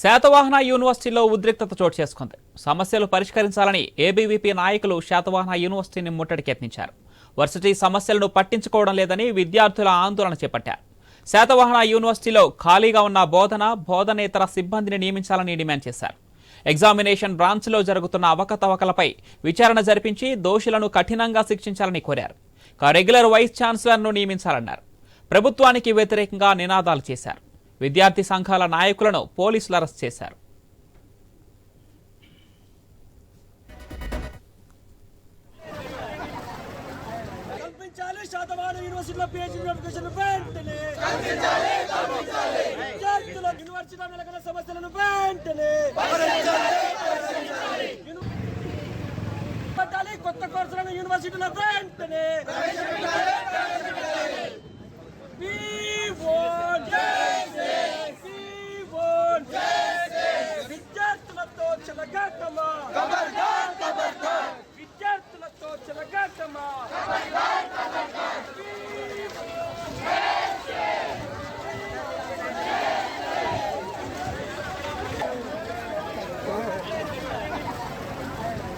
శాతవాహన యూనివర్సిటీలో ఉద్రిక్తత చోటు చేసుకుంది. సమస్యలు పరిష్కరించాలని ఏబీవీపీ నాయకులు శాతవాహన యూనివర్సిటీని ముట్టడికి యత్నించారు వర్సిటీ సమస్యలను పట్టించుకోవడం లేదని విద్యార్థుల ఆందోళన చేపట్టారు. శాతవాహన యూనివర్సిటీలో ఖాళీగా ఉన్న బోధన బోధనేతర సిబ్బందిని నియమించాలని డిమాండ్ చేశారు. ఎగ్జామినేషన్ బ్రాంచ్లో జరుగుతున్న అవకతవకలపై విచారణ జరిపించి దోషులను కఠినంగా శిక్షించాలని కోరారు. రెగ్యులర్ వైస్ ఛాన్సలర్ను నియమించాలన్నారు. ప్రభుత్వానికి వ్యతిరేకంగా నినాదాలు చేశారు. విద్యార్థి సంఘాల నాయకులను పోలీసులు అరెస్ట్ చేశారు. కల్పించాలి శాతవాహన యూనివర్సిటీలో పిహెచ్డి నోటిఫికేషన్ వెంటనే విద్యార్థుల యూనివర్సిటీలో నెలకొన్న సమస్యలను వెంటనే యూని- పెట్టాలి కొత్త కోర్సులను యూనివర్సిటీలో వెంటనే We want justice. We want justice. విద్యార్థులతో చెలగాటమా విద్యార్థులతో చెలగాటమా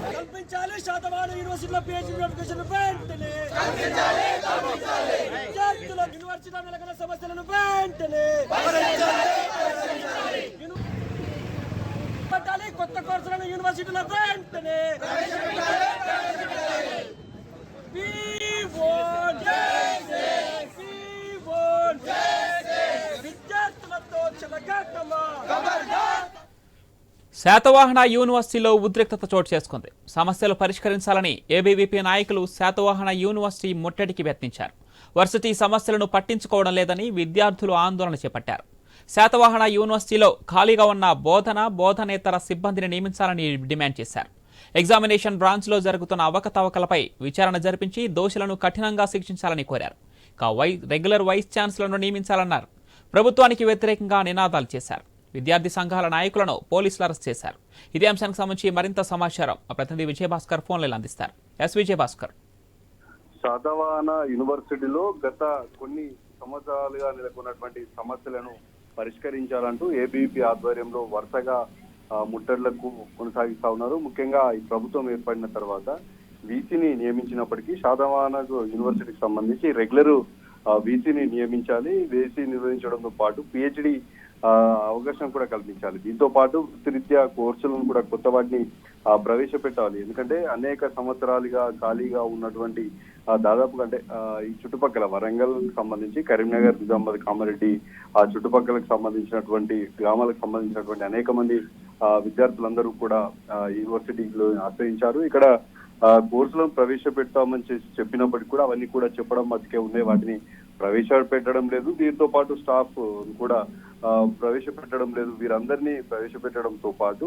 కల్పించాలి శాతవాహన యూనివర్సిటీలో పిహెచ్డి నోటిఫికేషన్ వెంటనే. విద్యార్థుల యూనివర్సిటీలో నెలకొన్న సమస్యలను వెంటనే. యూని- కొత్త కోర్సులను యూనివర్సిటీలో వెంటనే విద్యార్థులతో శాతవాహన యూనివర్సిటీలో ఉద్రిక్తత చోటు చేసుకుంది. సమస్యలు పరిష్కరించాలని ఏబీవీపీ నాయకులు శాతవాహన యూనివర్సిటీ ముట్టడికి యత్నించారు. వర్సిటీ సమస్యలను పట్టించుకోవడం లేదని విద్యార్థులు ఆందోళన చేపట్టారు. శాతవాహన యూనివర్సిటీలో ఖాళీగా ఉన్న బోధన బోధనేతర సిబ్బందిని నియమించాలని డిమాండ్ చేశారు. ఎగ్జామినేషన్ బ్రాంచ్లో జరుగుతున్న అవకతవకలపై విచారణ జరిపించి దోషులను కఠినంగా శిక్షించాలని కోరారు. ఇక వై రెగ్యులర్ వైస్ ఛాన్సలర్ను నియమించాలన్నారు. ప్రభుత్వానికి వ్యతిరేకంగా నినాదాలు చేశారు. విద్యార్థి సంఘాల నాయకులను పోలీసులు అరెస్ట్ చేశారు. ఇదే అంశానికి సంబంధించి మరింత సమాచారం మా ప్రతినిధి విజయభాస్కర్ ఫోన్లలో అందిస్తారు. ఎస్ విజయభాస్కర్. శాతవాహన యూనివర్సిటీలో గత కొన్ని సంవత్సరాలుగా నెలకొన్నటువంటి సమస్యలను పరిష్కరించాలంటూ ఏబీపీ ఆధ్వర్యంలో వరుసగా ఆ, ముట్టడులకు కొనసాగిస్తా ఉన్నారు. ముఖ్యంగా ఈ ప్రభుత్వం ఏర్పడిన తర్వాత వీసీని నియమించినప్పటికీ శాతవాహన యూనివర్సిటీకి సంబంధించి రెగ్యులర్ వీసీని నియమించాలి. వీసీ నిర్వహించడంతో పాటు పిహెచ్డి అవకాశం కూడా కల్పించాలి. దీంతో పాటు వృత్తిరీత్యా కోర్సులను కూడా కొత్త వాటిని ప్రవేశపెట్టాలి. ఎందుకంటే అనేక సంవత్సరాలుగా ఖాళీగా ఉన్నటువంటి దాదాపుగా అంటే ఈ చుట్టుపక్కల వరంగల్ సంబంధించి కరీంనగర్ నిజామాబాద్ కామారెడ్డి ఆ చుట్టుపక్కలకు సంబంధించినటువంటి గ్రామాలకు సంబంధించినటువంటి అనేక మంది ఆ, విద్యార్థులందరూ కూడా యూనివర్సిటీలో ఆశ్రయించారు. ఇక్కడ కోర్సులను ప్రవేశపెడతామని చేసి చెప్పినప్పటికీ కూడా అవన్నీ కూడా చెప్పడం మధ్యకే ఉన్నాయి. వాటిని ప్రవేశపెట్టడం లేదు. దీంతో పాటు స్టాఫ్ కూడా ప్రవేశపెట్టడం లేదు. వీరందరినీ ప్రవేశపెట్టడంతో పాటు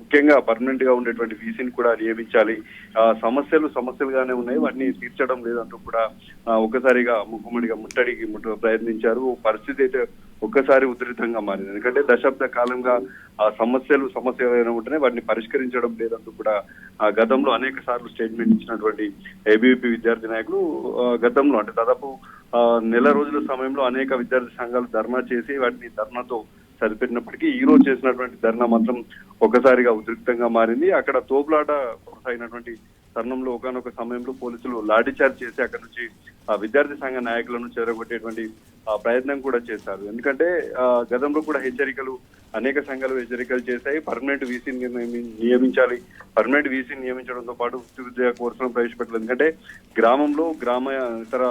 ముఖ్యంగా పర్మనెంట్గా ఉండేటువంటి వీసీని కూడా నియమించాలి. ఆ, సమస్యలు సమస్యలుగానే ఉన్నాయి. వాటిని తీర్చడం లేదంటూ కూడా ఒకసారిగా ఒక్కసారిగా ముక్కుమడిగా ముట్టడికి ప్రయత్నించారు. పరిస్థితి అయితే ఒక్కసారి ఉధృతంగా మారింది. ఎందుకంటే దశాబ్ద కాలంగా ఆ సమస్యలు సమస్యలు ఉంటేనే వాటిని పరిష్కరించడం లేదంటూ కూడా ఆ గతంలో అనేక సార్లు స్టేట్మెంట్ ఇచ్చినటువంటి ఏబీవీపీ విద్యార్థి నాయకులు గతంలో అంటే దాదాపు నెల రోజుల సమయంలో అనేక విద్యార్థి సంఘాలు ధర్నా చేసి వాటిని ధర్నాతో సరిపెట్టినప్పటికీ ఈ రోజు చేసినటువంటి ధర్నా మాత్రం ఒకసారిగా ఉద్రిక్తంగా మారింది. అక్కడ తోపులాట కొనసాగినటువంటి తరుణంలో ఒకనొక సమయంలో పోలీసులు లాఠీచార్జ్ చేసి అక్కడ నుంచి ఆ విద్యార్థి సంఘ నాయకులను చేరగొట్టేటువంటి ఆ, ప్రయత్నం కూడా చేశారు. ఎందుకంటే గతంలో కూడా హెచ్చరికలు అనేక సంఘాలు హెచ్చరికలు చేశాయి. పర్మనెంట్ వీసీని నియమించాలి. పర్మనెంట్ వీసీని నియమించడంతో పాటు వృత్తి విద్యా కోర్సులను ప్రవేశపెట్టాలి ఎందుకంటే గ్రామంలో గ్రామ ఇతర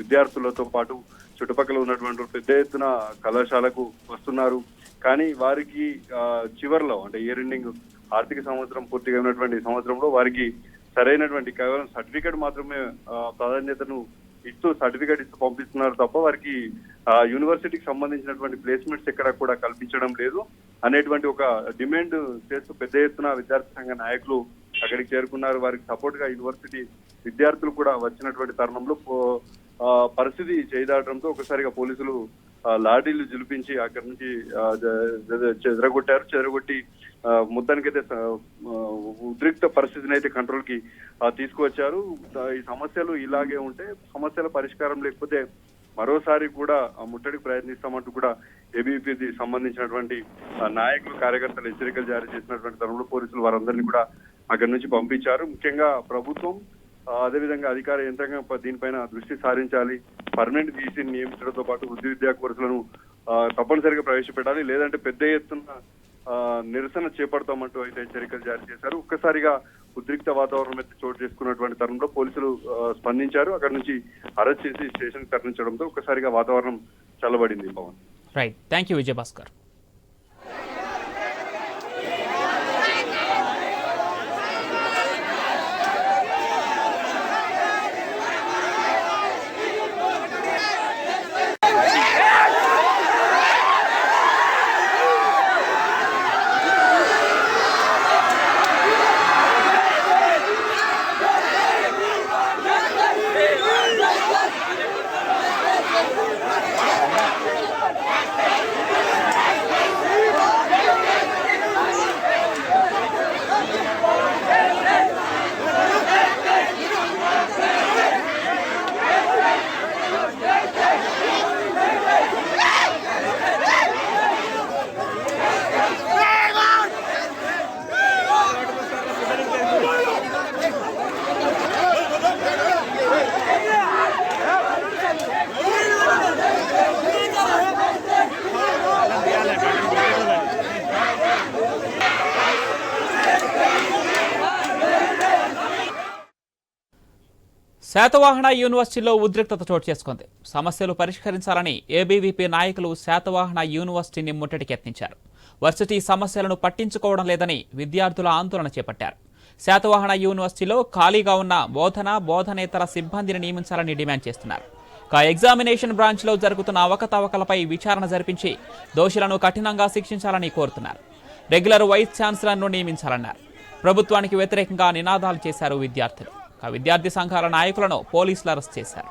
విద్యార్థులతో పాటు చుట్టుపక్కల ఉన్నటువంటి పెద్ద ఎత్తున కళాశాలకు వస్తున్నారు. కానీ వారికి చివరిలో చివర్లో అంటే ఇయర్ ఎండింగ్ ఆర్థిక సంవత్సరం పూర్తిగా ఉన్నటువంటి సంవత్సరంలో వారికి సరైనటువంటి కేవలం సర్టిఫికేట్ మాత్రమే ప్రాధాన్యతను ఇస్తూ సర్టిఫికేట్ ఇస్తూ పంపిస్తున్నారు తప్ప వారికి యూనివర్సిటీకి సంబంధించినటువంటి ప్లేస్మెంట్స్ ఎక్కడ కూడా కల్పించడం లేదు. అనేటువంటి ఒక డిమాండ్ చేస్తూ పెద్ద ఎత్తున విద్యార్థి సంఘ నాయకులు అక్కడికి చేరుకున్నారు. వారికి సపోర్ట్గా యూనివర్సిటీ విద్యార్థులు కూడా వచ్చినటువంటి తరుణంలో పో- పరిస్థితి చేయదాటడంతో ఒకసారిగా పోలీసులు లాఠీలు జులిపించి అక్కడి నుంచి చెదరగొట్టారు. చెదరగొట్టి ఆ, మొత్తానికైతే ఉద్రిక్త పరిస్థితిని అయితే కంట్రోల్కి తీసుకువచ్చారు ఈ సమస్యలు ఇలాగే ఉంటే సమస్యల పరిష్కారం లేకపోతే మరోసారి కూడా ముట్టడికి ప్రయత్నిస్తామంటూ కూడా ఏబీపీకి సంబంధించినటువంటి నాయకులు కార్యకర్తలు హెచ్చరికలు జారీ చేసినటువంటి తరుణంలో పోలీసులు వారందరినీ కూడా అక్కడి నుంచి పంపించారు. ముఖ్యంగా ప్రభుత్వం అదేవిధంగా అధికార యంత్రాంగం దీనిపైన దృష్టి సారించాలి. పర్మనెంట్ వీసీ నియమించడంతో పాటు వృత్తి విద్యా కోర్సులను తప్పనిసరిగా ప్రవేశపెట్టాలి. లేదంటే పెద్ద ఎత్తున నిరసన చేపడతామంటూ అయితే హెచ్చరికలు జారీ చేశారు. ఒక్కసారిగా ఉద్రిక్త వాతావరణం అయితే చోటు చేసుకున్నటువంటి తరుణంలో పోలీసులు స్పందించారు. అక్కడ నుంచి అరెస్ట్ చేసి స్టేషన్ తరలించడంతో ఒక్కసారిగా వాతావరణం చల్లబడింది Pawan right thank you Vijayabhaskar Satavahana యూనివర్సిటీలో ఉద్రిక్తత చోటు చేసుకుంది. సమస్యలు పరిష్కరించాలని ఏబీవీపీ నాయకులు శాతవాహన యూనివర్సిటీని ముట్టడికి యత్నించారు. వర్సిటీ సమస్యలను పట్టించుకోవడం లేదని విద్యార్థుల ఆందోళన చేపట్టారు. శాతవాహన యూనివర్సిటీలో ఖాళీగా ఉన్న బోధన బోధనేతర సిబ్బందిని నియమించాలని డిమాండ్ చేస్తున్నారు. కా ఎగ్జామినేషన్ బ్రాంచ్లో జరుగుతున్న అవకతవకలపై విచారణ జరిపించి దోషులను కఠినంగా శిక్షించాలని కోరుతున్నారు. రెగ్యులర్ వైస్ ఛాన్సలర్ను నియమించాలన్నారు. ప్రభుత్వానికి వ్యతిరేకంగా నినాదాలు చేశారు విద్యార్థులు. విద్యార్థి సంఘాల నాయకులను పోలీసులు అరెస్ట్ చేశారు.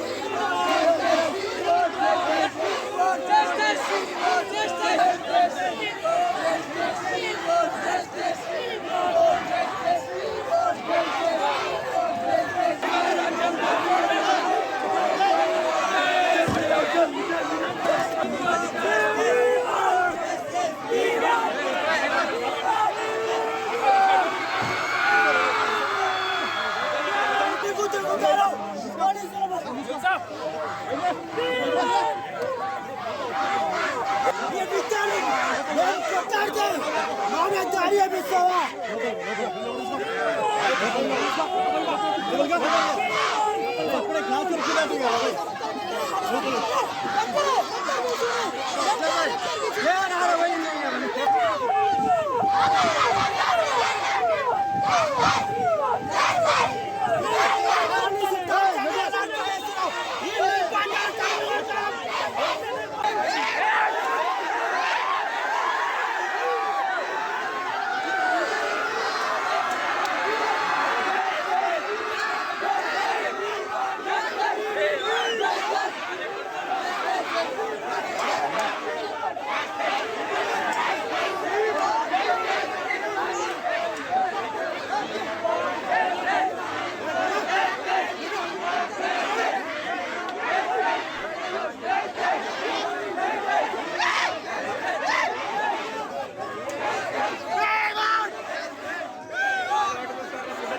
Yeah, no.